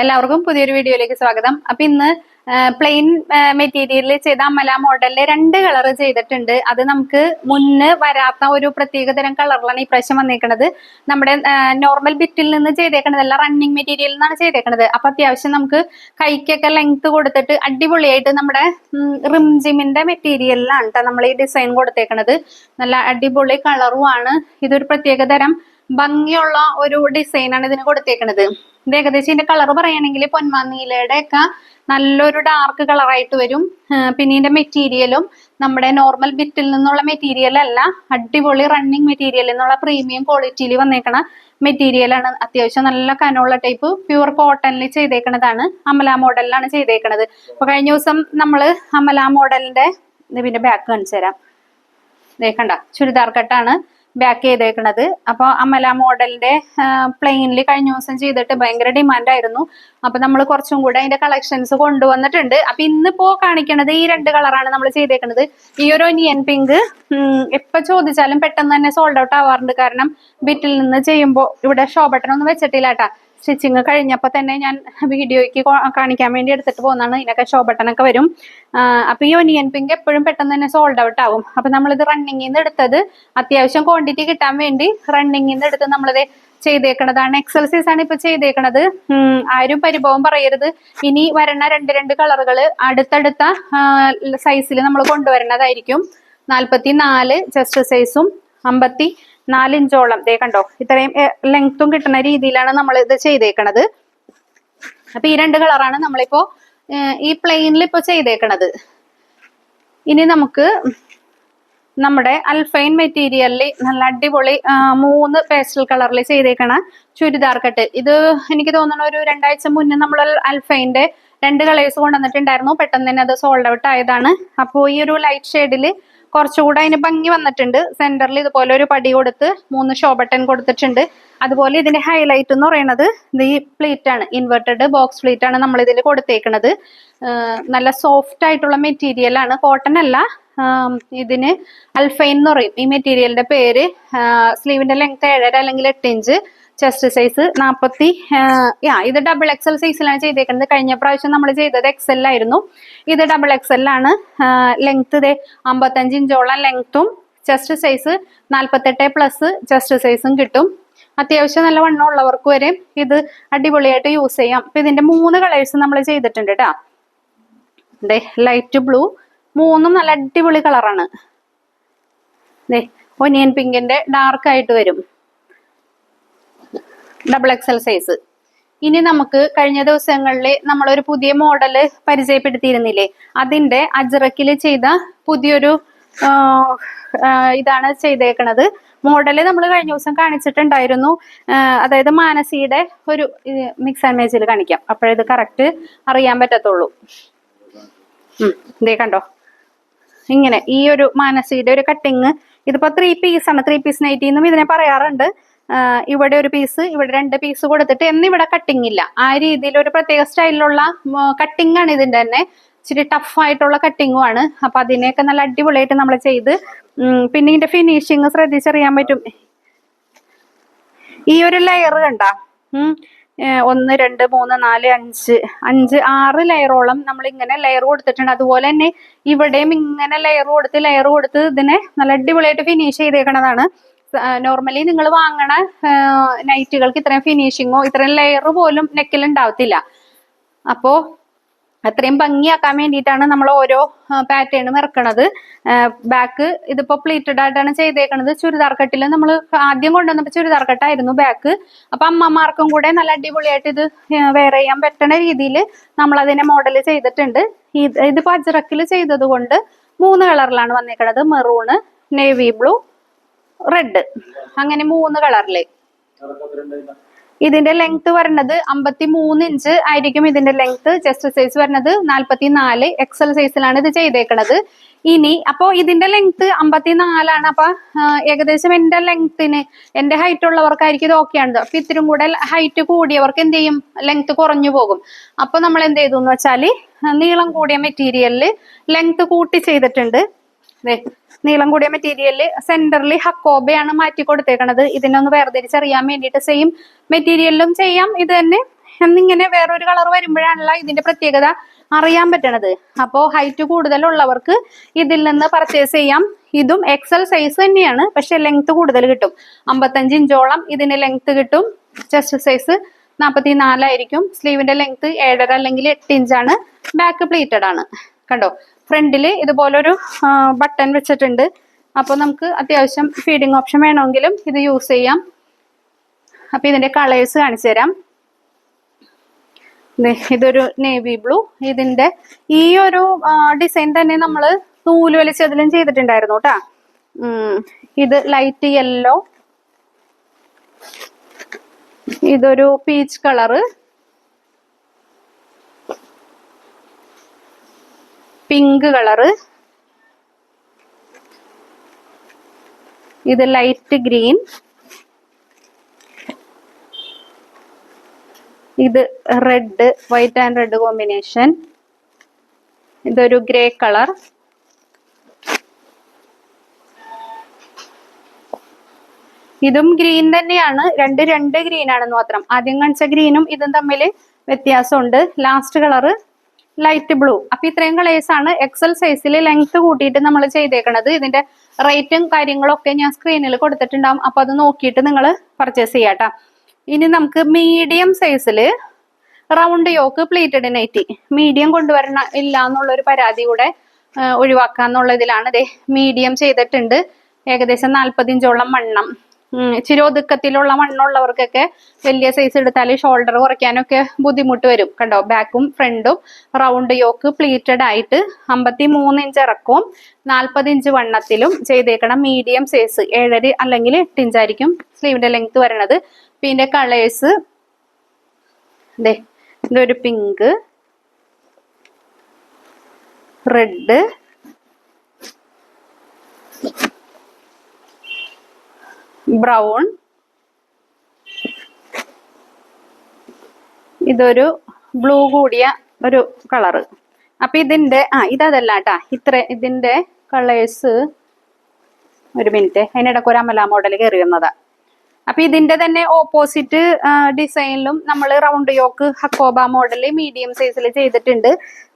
എല്ലാവർക്കും പുതിയൊരു വീഡിയോയിലേക്ക് സ്വാഗതം. അപ്പൊ ഇന്ന് പ്ലെയിൻ മെറ്റീരിയലിൽ ചെയ്ത അമല മോഡലിൽ രണ്ട് കളർ ചെയ്തിട്ടുണ്ട്. അത് നമുക്ക് മുന്ന് വരാത്ത ഒരു പ്രത്യേക തരം കളറിലാണ് ഈ പ്രാവശ്യം വന്നേക്കുന്നത് നമ്മുടെ നോർമൽ ബിറ്റിൽ നിന്ന് ചെയ്തേക്കണതല്ല റണ്ണിങ് മെറ്റീരിയലിൽ നിന്നാണ് ചെയ്തേക്കണത്. അപ്പൊ അത്യാവശ്യം നമുക്ക് കൈക്കൊക്കെ ലെങ്ത് കൊടുത്തിട്ട് അടിപൊളിയായിട്ട് നമ്മുടെ റിംജിമിന്റെ മെറ്റീരിയലിലാണ് കേട്ടോ നമ്മൾ ഈ ഡിസൈൻ കൊടുത്തേക്കണത്. നല്ല അടിപൊളി കളറുമാണ് ഇതൊരു പ്രത്യേക തരം ഭംഗിയുള്ള ഒരു ഡിസൈനാണ് ഇതിന് കൊടുത്തേക്കണത്. ഇത് ഏകദേശം ഇതിന്റെ കളർ പറയുകയാണെങ്കിൽ പൊന്മാനീലയുടെ ഒക്കെ നല്ലൊരു ഡാർക്ക് കളറായിട്ട് വരും. പിന്നെ ഇതിന്റെ മെറ്റീരിയലും നമ്മുടെ നോർമൽ ബിറ്റിൽ നിന്നുള്ള മെറ്റീരിയൽ അല്ല അടിപൊളി റണ്ണിങ് മെറ്റീരിയൽ എന്നുള്ള പ്രീമിയം ക്വാളിറ്റിയിൽ വന്നേക്കണ മെറ്റീരിയലാണ് അത്യാവശ്യം നല്ല കനമുള്ള ടൈപ്പ് പ്യുവർ കോട്ടണിൽ ചെയ്തേക്കണതാണ്. അമല മോഡലിലാണ് ചെയ്തേക്കണത്. അപ്പൊ കഴിഞ്ഞ ദിവസം നമ്മൾ അമല മോഡലിന്റെ ഇതിന്റെ ബാക്ക് കാണിച്ചു തരാം ചുരിദാർ കട്ടാണ്. ബാക്ക് ചെയ്തേക്കണത്. അപ്പോൾ അമല മോഡലിന്റെ പ്ലെയിനിൽ കഴിഞ്ഞ ദിവസം ചെയ്തിട്ട് ഭയങ്കര ഡിമാൻഡ് ആയിരുന്നു. അപ്പൊ നമ്മൾ കുറച്ചും കൂടെ അതിന്റെ കളക്ഷൻസ് കൊണ്ടുവന്നിട്ടുണ്ട്. അപ്പൊ ഇന്നിപ്പോ കാണിക്കണത് ഈ രണ്ട് കളറാണ് നമ്മൾ ചെയ്തേക്കണത്. ഈ ഒരു ഒനിയൻ പിങ്ക് എപ്പോൾ ചോദിച്ചാലും പെട്ടെന്ന് തന്നെ സോൾഡ് ഔട്ട് ആവാറുണ്ട്. കാരണം ബിറ്റിൽ നിന്ന് ചെയ്യുമ്പോൾ ഇവിടെ ഷോ ബട്ടൺ ഒന്നും വെച്ചിട്ടില്ല കേട്ടാ സ്റ്റിച്ചിങ് കഴിഞ്ഞപ്പോൾ തന്നെ ഞാൻ വീഡിയോയ്ക്ക് കാണിക്കാൻ വേണ്ടി എടുത്തിട്ട് പോകുന്നതാണ്. ഇതിനൊക്കെ ഷോ ബട്ടണൊക്കെ വരും. അപ്പം ഈ ഒനിയൻ പിങ്ക് എപ്പോഴും പെട്ടെന്ന് തന്നെ സോൾഡ് ഔട്ട് ആവും. അപ്പം നമ്മളിത് റണ്ണിങ്ങിൽ നിന്ന് എടുത്തത് അത്യാവശ്യം ക്വാണ്ടിറ്റി കിട്ടാൻ വേണ്ടി റണ്ണിങ്ങിൽ നിന്ന് എടുത്ത് നമ്മളിത് ചെയ്തേക്കണതാണ്. എക്സൽസൈസ് ആണ് ഇപ്പൊ ചെയ്തേക്കണത്. ആരും പരിഭവം പറയരുത്. ഇനി വരണ രണ്ട് രണ്ട് കളറുകൾ അടുത്തടുത്ത സൈസിൽ നമ്മൾ കൊണ്ടുവരണതായിരിക്കും. നാൽപ്പത്തി നാല് ചെസ്റ്റ് സൈസും അമ്പത്തി നാല് ഇഞ്ചോളം ദേ കണ്ടോ ഇത്രയും ലെങ്ത്തും കിട്ടുന്ന രീതിയിലാണ് നമ്മൾ ഇത് ചെയ്തേക്കണത്. അപ്പൊ ഈ രണ്ട് കളറാണ് നമ്മളിപ്പോ ഈ പ്ലെയിനിൽ ഇപ്പൊ ചെയ്തേക്കണത്. ഇനി നമുക്ക് നമ്മുടെ അൽഫൈൻ മെറ്റീരിയലിൽ നല്ല അടിപൊളി മൂന്ന് പേസ്റ്റൽ കളറിൽ ചെയ്തേക്കണ ചുരിദാർ കട്ട്. ഇത് എനിക്ക് തോന്നുന്നു ഒരു രണ്ടാഴ്ച മുന്നേ നമ്മൾ അൽഫൈന്റെ രണ്ട് കളേഴ്സ് കൊണ്ടുവന്നിട്ടുണ്ടായിരുന്നു. പെട്ടെന്ന് തന്നെ അത് സോൾഡ് ഔട്ട് ആയതാണ്. അപ്പോൾ ഈ ഒരു ലൈറ്റ് ഷെയ്ഡിൽ കുറച്ചുകൂടെ അതിന് ഭംഗി വന്നിട്ടുണ്ട്. സെന്ററിൽ ഇതുപോലെ ഒരു പടി കൊടുത്ത് മൂന്ന് ഷോ ബട്ടൺ കൊടുത്തിട്ടുണ്ട്. അതുപോലെ ഇതിന്റെ ഹൈലൈറ്റ് എന്ന് പറയുന്നത് ഇത് ഈ പ്ലീറ്റ് ആണ്. ഇൻവെർട്ടഡ് ബോക്സ് പ്ലീറ്റ് ആണ് നമ്മൾ ഇതിൽ കൊടുത്തേക്കുന്നത് നല്ല സോഫ്റ്റ് ആയിട്ടുള്ള മെറ്റീരിയൽ ആണ്. കോട്ടൺ അല്ല ഇതിന് അൽഫൈൻ എന്ന് പറയും. ഈ മെറ്റീരിയലിന്റെ പേര് സ്ലീവിന്റെ ലെങ്ത് ഏഴര അല്ലെങ്കിൽ എട്ട് ഇഞ്ച് ചെസ്റ്റ് സൈസ് നാൽപ്പത്തി യാ ഇത് ഡബിൾ എക്സൽ സൈസിലാണ് ചെയ്തേക്കുന്നത്. കഴിഞ്ഞ പ്രാവശ്യം നമ്മൾ ചെയ്തത് എക്സൽ ആയിരുന്നു. ഇത് ഡബിൾ എക്സൽ ആണ്. ലെങ്ത് ഇതേ അമ്പത്തഞ്ച് ഇഞ്ചോളം ലെങ്ത്തും ചെസ്റ്റ് സൈസ് നാൽപ്പത്തെട്ട് പ്ലസ് ചെസ്റ്റ് സൈസും കിട്ടും. അത്യാവശ്യം നല്ല വണ്ണം ഉള്ളവർക്ക് വരെ ഇത് അടിപൊളിയായിട്ട് യൂസ് ചെയ്യാം. അപ്പൊ ഇതിന്റെ മൂന്ന് കളേഴ്സ് നമ്മൾ ചെയ്തിട്ടുണ്ട് കേട്ടോ ദേ ലൈറ്റ് ബ്ലൂ മൂന്നും നല്ല അടിപൊളി കളറാണ് ദേ ഒനിയൻ പിങ്കിന്റെ ഡാർക്ക് ആയിട്ട് വരും. ഡബിൾ എക്സൽ സൈസ് ഇനി നമുക്ക് കഴിഞ്ഞ ദിവസങ്ങളിൽ നമ്മളൊരു പുതിയ മോഡൽ പരിചയപ്പെടുത്തിയിരുന്നില്ലേ? അതിന്റെ അജ്രക്കിൽ ചെയ്ത പുതിയൊരു ഇതാണ് ചെയ്തേക്കണത്. മോഡൽ നമ്മൾ കഴിഞ്ഞ ദിവസം കാണിച്ചിട്ടുണ്ടായിരുന്നു. അതായത് മാനസിയുടെ ഒരു മിക്സ് ആൻഡ് മേജിൽ കാണിക്കാം. അപ്പോഴത് കറക്റ്റ് അറിയാൻ പറ്റത്തുള്ളൂ. ഇതേ കണ്ടോ? ഇങ്ങനെ ഈ ഒരു മാനസിയുടെ ഒരു കട്ടിങ് ഇതിപ്പോ ത്രീ പീസ് ആണ്. ത്രീ പീസ് നൈറ്റിന്നും ഇതിനെ പറയാറുണ്ട്. ഇവിടെ ഒരു പീസ് ഇവിടെ രണ്ട് പീസ് കൊടുത്തിട്ട് എന്നിവിടെ കട്ടിങ് ഇല്ല. ആ രീതിയിൽ ഒരു പ്രത്യേക സ്റ്റൈലിലുള്ള കട്ടിങ് ആണ് ഇതിന്റെ തന്നെ. ഇച്ചിരി ടഫ് ആയിട്ടുള്ള കട്ടിങ്ങും ആണ്. അപ്പൊ അതിനെയൊക്കെ നല്ല അടിപൊളിയായിട്ട് നമ്മൾ ചെയ്ത് പിന്നെ ഇതിന്റെ ഫിനിഷിങ് ശ്രദ്ധിച്ചറിയാൻ പറ്റും. ഈ ഒരു ലെയർ കണ്ട? ഒന്ന് രണ്ട് മൂന്ന് നാല് അഞ്ച്. അഞ്ച് ആറ് ലെയറോളം നമ്മൾ ഇങ്ങനെ ലെയർ കൊടുത്തിട്ടുണ്ട്. അതുപോലെ തന്നെ ഇവിടെയും ഇങ്ങനെ ലെയർ കൊടുത്ത് ലെയർ കൊടുത്ത് ഇതിനെ നല്ല അടിപൊളിയായിട്ട് ഫിനിഷ് ചെയ്തേക്കണതാണ്. നോർമലി നിങ്ങൾ വാങ്ങണ നൈറ്റുകൾക്ക് ഇത്രയും ഫിനിഷിങ്ങോ ഇത്രയും ലെയർ പോലും നെക്കിൽ ഉണ്ടാവത്തില്ല അപ്പോ അത്രയും ഭംഗിയാക്കാൻ വേണ്ടിയിട്ടാണ് നമ്മൾ ഓരോ പാറ്റേണും ഇറക്കണത് ബാക്ക് ഇതിപ്പോ പ്ലീറ്റഡ് ആയിട്ടാണ് ചെയ്തേക്കണത്. ചുരിദാർ കട്ടിൽ നമ്മൾ ആദ്യം കൊണ്ടുവന്നപ്പോൾ ചുരിദാർ കട്ടായിരുന്നു ബാക്ക് അപ്പൊ അമ്മമാർക്കും കൂടെ നല്ല അടിപൊളിയായിട്ട് ഇത് വെയർ ചെയ്യാൻ പറ്റുന്ന രീതിയിൽ നമ്മൾ അതിനെ മോഡൽ ചെയ്തിട്ടുണ്ട്. ഇത് ഇതിപ്പോ അജ്രക്കിൽ ചെയ്തത് കൊണ്ട് മൂന്ന് കളറിലാണ് വന്നേക്കണത്. മെറൂണ് നേവി ബ്ലൂ റെഡ് അങ്ങനെ മൂന്ന് കളറിൽ ഇതിന്റെ ലെങ്ത് വരുന്നത് അമ്പത്തി മൂന്ന് ഇഞ്ച് ആയിരിക്കും ഇതിന്റെ ലെങ്ത് ചെസ്റ്റ് സൈസ് വരുന്നത് നാല്പത്തി നാല് എക്സൽ സൈസിലാണ് ഇത് ചെയ്തേക്കണത്. ഇനി അപ്പോ ഇതിന്റെ ലെങ്ത് അമ്പത്തി നാലാണ് അപ്പൊ ഏകദേശം എന്റെ ലെങ്ത്തിന് എന്റെ ഹൈറ്റ് ഉള്ളവർക്കായിരിക്കും ഇത് ഓക്കെ ആണ് അപ്പൊ ഇത്തിരി കൂടെ ഹൈറ്റ് കൂടിയവർക്ക് എന്ത് ചെയ്യും? ലെങ്ത് കുറഞ്ഞു പോകും. അപ്പൊ നമ്മൾ എന്ത് ചെയ്തു എന്ന് വെച്ചാൽ നീളം കൂടിയ മെറ്റീരിയലിൽ ലെങ്ത് കൂട്ടി ചെയ്തിട്ടുണ്ട്. നീളം കൂടിയ മെറ്റീരിയലിൽ സെന്ററിൽ ഹക്കോബയാണ് മാറ്റി കൊടുത്തേക്കണത്. ഇതിനൊന്ന് വേർതിരിച്ചറിയാൻ വേണ്ടിയിട്ട് സെയിം മെറ്റീരിയലിലും ചെയ്യാം. ഇത് തന്നെ എന്നിങ്ങനെ വേറൊരു കളർ വരുമ്പോഴാണല്ലോ ഇതിന്റെ പ്രത്യേകത അറിയാൻ പറ്റണത്. അപ്പോൾ ഹൈറ്റ് കൂടുതലുള്ളവർക്ക് ഇതിൽ നിന്ന് പർച്ചേസ് ചെയ്യാം. ഇതും എക്സൽ സൈസ് തന്നെയാണ്. പക്ഷെ ലെങ്ത് കൂടുതൽ കിട്ടും. അമ്പത്തഞ്ച് ഇഞ്ചോളം ഇതിന് ലെങ്ത് കിട്ടും. ചെസ്റ്റ് സൈസ് നാൽപ്പത്തി നാലായിരിക്കും സ്ലീവിന്റെ ലെങ്ത് ഏഴര അല്ലെങ്കിൽ എട്ട് ഇഞ്ചാണ്. ബാക്ക് പ്ലീറ്റഡ് ആണ്. കണ്ടോ? ഫ്രണ്ടിൽ ഇതുപോലൊരു ബട്ടൺ വെച്ചിട്ടുണ്ട്. അപ്പോൾ നമുക്ക് അത്യാവശ്യം ഫീഡിങ് ഓപ്ഷൻ വേണമെങ്കിലും ഇത് യൂസ് ചെയ്യാം. അപ്പോൾ ഇതിന്റെ കളേഴ്സ് കാണിച്ചു തരാം. ഇതൊരു നേവി ബ്ലൂ. ഇതിന്റെ ഈ ഒരു ഡിസൈൻ തന്നെ നമ്മൾ നൂൽ വലിച്ചതിലും ചെയ്തിട്ടുണ്ടായിരുന്നു കേട്ടാ. ഇത് ലൈറ്റ് യെല്ലോ. ഇതൊരു പീച്ച് കളറ്. Pink colour. ഇത് ലൈറ്റ് ഗ്രീൻ. ഇത് red white and red combination. ഇതൊരു ഗ്രേ കളർ. ഇതും ഗ്രീൻ തന്നെയാണ്. രണ്ട് രണ്ട് ഗ്രീൻ ആണെന്ന് മാത്രം. ആദ്യം കാണിച്ച ഗ്രീനും ഇതും തമ്മിൽ വ്യത്യാസമുണ്ട്. ലാസ്റ്റ് കളറ് ലൈറ്റ് ബ്ലൂ അപ്പൊ ഇത്രയും കളേഴ്സ് ആണ് എക്സൽ സൈസിൽ ലെങ്ത് കൂട്ടിയിട്ട് നമ്മൾ ചെയ്തേക്കണത്. ഇതിന്റെ റേറ്റും കാര്യങ്ങളൊക്കെ ഞാൻ സ്ക്രീനിൽ കൊടുത്തിട്ടുണ്ടാവും. അപ്പൊ അത് നോക്കിയിട്ട് നിങ്ങൾ പർച്ചേസ് ചെയ്യാട്ടോ. ഇനി നമുക്ക് മീഡിയം സൈസിൽ round yoke pleated nighty medium കൊണ്ടുവരണ ഇല്ല എന്നുള്ള ഒരു പരാതി കൂടെ ആ, ഒഴിവാക്കാന്നുള്ള ഇതിലാണ് ദേ മീഡിയം ചെയ്തിട്ടുണ്ട്. ഏകദേശം നാൽപ്പതിഞ്ചോളം വണ്ണം. ഇച്ചിരി മണ്ണുള്ളവർക്കൊക്കെ വലിയ സൈസ് എടുത്താൽ ഷോൾഡർ കുറയ്ക്കാനൊക്കെ ബുദ്ധിമുട്ട് വരും. കണ്ടോ? ബാക്കും ഫ്രണ്ടും റൗണ്ട് യോക്ക് പ്ലീറ്റഡ് ആയിട്ട് അമ്പത്തി മൂന്ന് ഇഞ്ച് ഇറക്കവും നാൽപ്പത് ഇഞ്ച് വണ്ണത്തിലും ചെയ്തേക്കണം മീഡിയം സൈസ് ഏഴര അല്ലെങ്കിൽ എട്ട് ഇഞ്ചായിരിക്കും സ്ലീവിന്റെ ലെങ്ത് വരണത്. പിന്നെ കളേഴ്സ് അതെ ഇതൊരു പിങ്ക് റെഡ് ബ്രൗൺ. ഇതൊരു ബ്ലൂ കൂടിയ ഒരു കളറ്. അപ്പൊ ഇതിന്റെ ആ ഇതല്ല കേട്ടാ ഇത്ര ഇതിന്റെ കളേഴ്സ് ഒരു മിനിറ്റ്. അതിനിടയ്ക്ക് ഒരു അമല മോഡൽ കയറി വന്നതാ. അപ്പൊ ഇതിന്റെ തന്നെ ഓപ്പോസിറ്റ് ഡിസൈനിലും നമ്മൾ round yoke Hakoba model medium സൈസിൽ ചെയ്തിട്ടുണ്ട്.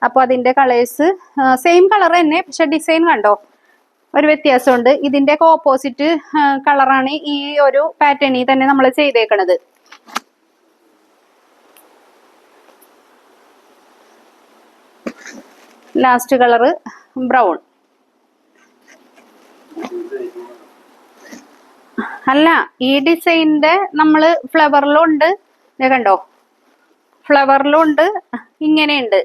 അപ്പൊ അതിന്റെ കളേഴ്സ് സെയിം കളർ തന്നെ പക്ഷെ ഡിസൈൻ കണ്ടോ? ഒരു വ്യത്യാസമുണ്ട്. ഇതിന്റെ ഒക്കെ ഓപ്പോസിറ്റ് കളറാണ് ഈ ഒരു പാറ്റേണിൽ തന്നെ നമ്മൾ ചെയ്തേക്കണത്. ലാസ്റ്റ് കളറ് ബ്രൗൺ അല്ല ഈ ഡിസൈനിന്റെ നമ്മൾ ഫ്ലവറിലും ഉണ്ട്. ദേ കണ്ടോ? ഫ്ലവറിലും ഉണ്ട്. ഇങ്ങനെയുണ്ട്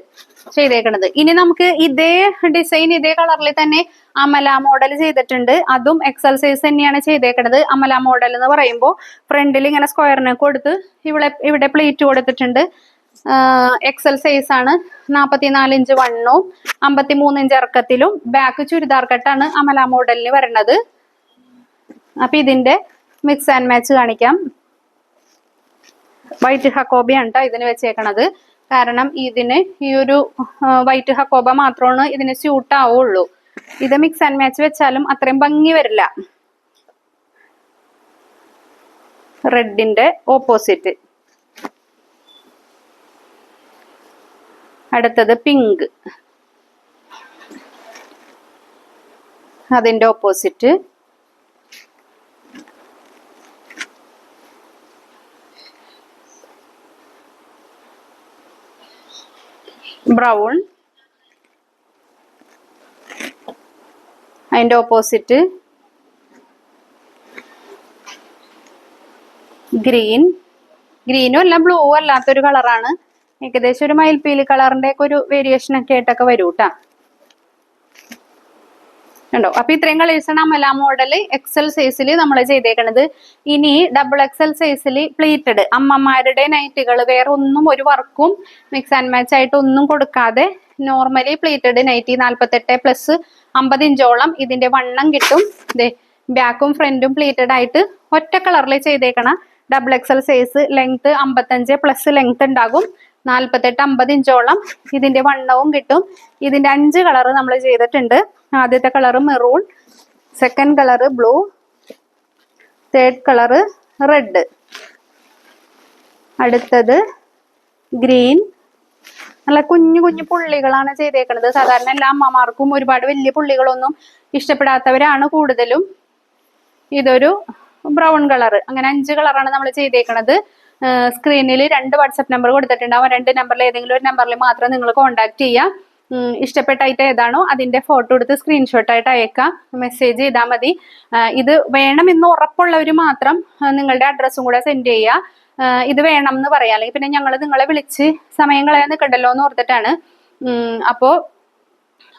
ചെയ്തേക്കണത്. ഇനി നമുക്ക് ഇതേ ഡിസൈൻ ഇതേ കളറിൽ തന്നെ അമല മോഡൽ ചെയ്തിട്ടുണ്ട്. അതും എക്സൽ സൈസ് തന്നെയാണ് ചെയ്തേക്കണത്. അമല മോഡൽ എന്ന് പറയുമ്പോൾ ഫ്രണ്ടിൽ ഇങ്ങനെ സ്ക്വയറിനെ കൊടുത്ത് ഇവിടെ ഇവിടെ പ്ലേറ്റ് കൊടുത്തിട്ടുണ്ട്. എക്സൽ സൈസ് ആണ്. നാൽപ്പത്തിനാല് ഇഞ്ച് വണ്ണവും അമ്പത്തി മൂന്ന് ഇഞ്ച് ഇറക്കത്തിലും ബാക്ക് ചുരിദാർ കട്ടാണ് അമല മോഡലിന് വരണത്. അപ്പൊ ഇതിന്റെ മിക്സ് ആൻഡ് മാച്ച് കാണിക്കാം. വൈറ്റ് ഹക്കോബിയാണ് കേട്ടോ ഇതിന് വെച്ചേക്കണത്. കാരണം ഇതിന് ഈ ഒരു വൈറ്റ് ഹക്കോബ മാത്രമാണ് ഇതിന് സ്യൂട്ട് ആവുള്ളൂ. ഇത് മിക്സ് ആൻഡ് മാച്ച് വെച്ചാലും അത്രയും ഭംഗി വരില്ല. റെഡിന്റെ ഓപ്പോസിറ്റ് അടുത്തത് പിങ്ക് അതിന്റെ ഓപ്പോസിറ്റ് ബ്രൗൺ അതിന്റെ ഓപ്പോസിറ്റ് ഗ്രീൻ ഗ്രീനും അല്ല ബ്ലൂ അല്ലാത്തൊരു കളറാണ് ഏകദേശം ഒരു മയിൽപ്പീലി കളറിന്റെ ഒക്കെ ഒരു വേരിയേഷൻ ഒക്കെ ആയിട്ടൊക്കെ വരൂ കേട്ടാ ഉണ്ടോ അപ്പൊ ഇത്രയും കളേഴ്സാണ് അമല മോഡൽ എക്സൽ സൈസിൽ നമ്മൾ ചെയ്തേക്കണത്. ഇനി ഡബിൾ എക്സൽ സൈസിൽ പ്ലീറ്റഡ് അമ്മമാരുടെ നൈറ്റുകൾ വേറെ ഒന്നും ഒരു വർക്കും മിക്സ് ആൻഡ് മാച്ച് ആയിട്ട് ഒന്നും കൊടുക്കാതെ നോർമലി പ്ലീറ്റഡ് നൈറ്റി നാൽപ്പത്തെട്ട് പ്ലസ് അമ്പത് ഇഞ്ചോളം ഇതിന്റെ വണ്ണം കിട്ടും. ദേ ബാക്കും ഫ്രണ്ടും പ്ലീറ്റഡ് ആയിട്ട് ഒറ്റ കളറിൽ ചെയ്തേക്കണ ഡബിൾ എക്സൽ സൈസ് ലെങ്ത് അമ്പത്തഞ്ച് പ്ലസ് ലെങ്ത് ഉണ്ടാകും. നാൽപ്പത്തെട്ട് അമ്പത് ഇഞ്ചോളം ഇതിന്റെ വണ്ണവും കിട്ടും. ഇതിന്റെ അഞ്ച് കളർ നമ്മൾ ചെയ്തിട്ടുണ്ട്. ആദ്യത്തെ colour maroon second colour blue third colour red അടുത്തത് ഗ്രീൻ നല്ല കുഞ്ഞു കുഞ്ഞു പുള്ളികളാണ് ചെയ്തേക്കുന്നത് സാധാരണ എല്ലാ അമ്മമാർക്കും ഒരുപാട് വലിയ പുള്ളികളൊന്നും ഇഷ്ടപ്പെടാത്തവരാണ് കൂടുതലും. ഇതൊരു ബ്രൗൺ കളർ അങ്ങനെ അഞ്ച് കളറാണ് നമ്മൾ ചെയ്തേക്കുന്നത് സ്ക്രീനിൽ രണ്ട് വാട്സപ്പ് നമ്പർ കൊടുത്തിട്ടുണ്ടാവും രണ്ട് നമ്പറിൽ ഏതെങ്കിലും ഒരു നമ്പറിൽ മാത്രം നിങ്ങൾ കോൺടാക്ട് ചെയ്യുക. ഇഷ്ടപ്പെട്ട ഐറ്റം ഏതാണോ അതിന്റെ ഫോട്ടോ എടുത്ത് സ്ക്രീൻഷോട്ട് ആയിട്ട് അയക്കാം. മെസ്സേജ് ചെയ്താൽ മതി. ഇത് വേണമെന്ന് ഉറപ്പുള്ളവർ മാത്രം നിങ്ങളുടെ അഡ്രസ്സും കൂടെ സെൻഡ് ചെയ്യുക ഇത് വേണം എന്ന് പറയാം. അല്ലെങ്കിൽ പിന്നെ ഞങ്ങൾ നിങ്ങളെ വിളിച്ച് സമയം കളയാൻ നിൽക്കണ്ടല്ലോ എന്ന് ഓർത്തിട്ടാണ്. അപ്പോൾ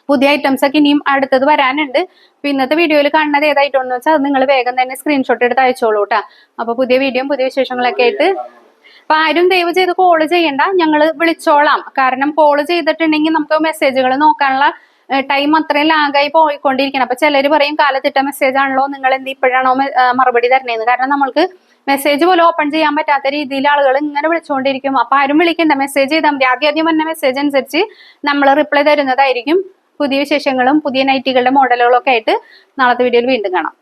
അപ്പോ പുതിയ ഐറ്റംസ് ഒക്കെ ഇനിയും അടുത്തത് വരാനുണ്ട്. അപ്പൊ ഇന്നത്തെ വീഡിയോയിൽ കാണുന്നത് ഏതായിട്ടോന്ന് വെച്ചാൽ അത് നിങ്ങൾ വേഗം തന്നെ സ്ക്രീൻഷോട്ട് എടുത്ത് അയച്ചോളൂ കേട്ടാ അപ്പൊ പുതിയ വീഡിയോയും പുതിയ വിശേഷങ്ങളൊക്കെ ആയിട്ട് അപ്പൊ ആരും ദയവ് ചെയ്ത് കോൾ ചെയ്യണ്ട. ഞങ്ങൾ വിളിച്ചോളാം. കാരണം കോൾ ചെയ്തിട്ടുണ്ടെങ്കിൽ നമുക്ക് മെസ്സേജുകൾ നോക്കാനുള്ള ടൈം അത്രയും ലാഗായി പോയിക്കൊണ്ടിരിക്കണം അപ്പൊ ചിലർ പറയും കാലത്തിട്ട മെസ്സേജ് ആണല്ലോ നിങ്ങൾ എന്ത് ഇപ്പോഴാണോ മറുപടി തരണേന്ന് കാരണം നമ്മൾക്ക് മെസ്സേജ് പോലും ഓപ്പൺ ചെയ്യാൻ പറ്റാത്ത രീതിയിൽ ആളുകൾ ഇങ്ങനെ വിളിച്ചുകൊണ്ടിരിക്കും അപ്പൊ ആരും വിളിക്കണ്ട. മെസ്സേജ് ചെയ്താൽ മതി. ആദ്യം ആദ്യം വന്ന മെസ്സേജ് അനുസരിച്ച് നമ്മൾ റിപ്ലൈ തരുന്നതായിരിക്കും. പുതിയ വിശേഷങ്ങളും പുതിയ നൈറ്റികളുടെ മോഡലുകളും ഒക്കെ ആയിട്ട് നാളത്തെ വീഡിയോയിൽ വീണ്ടും കാണാം.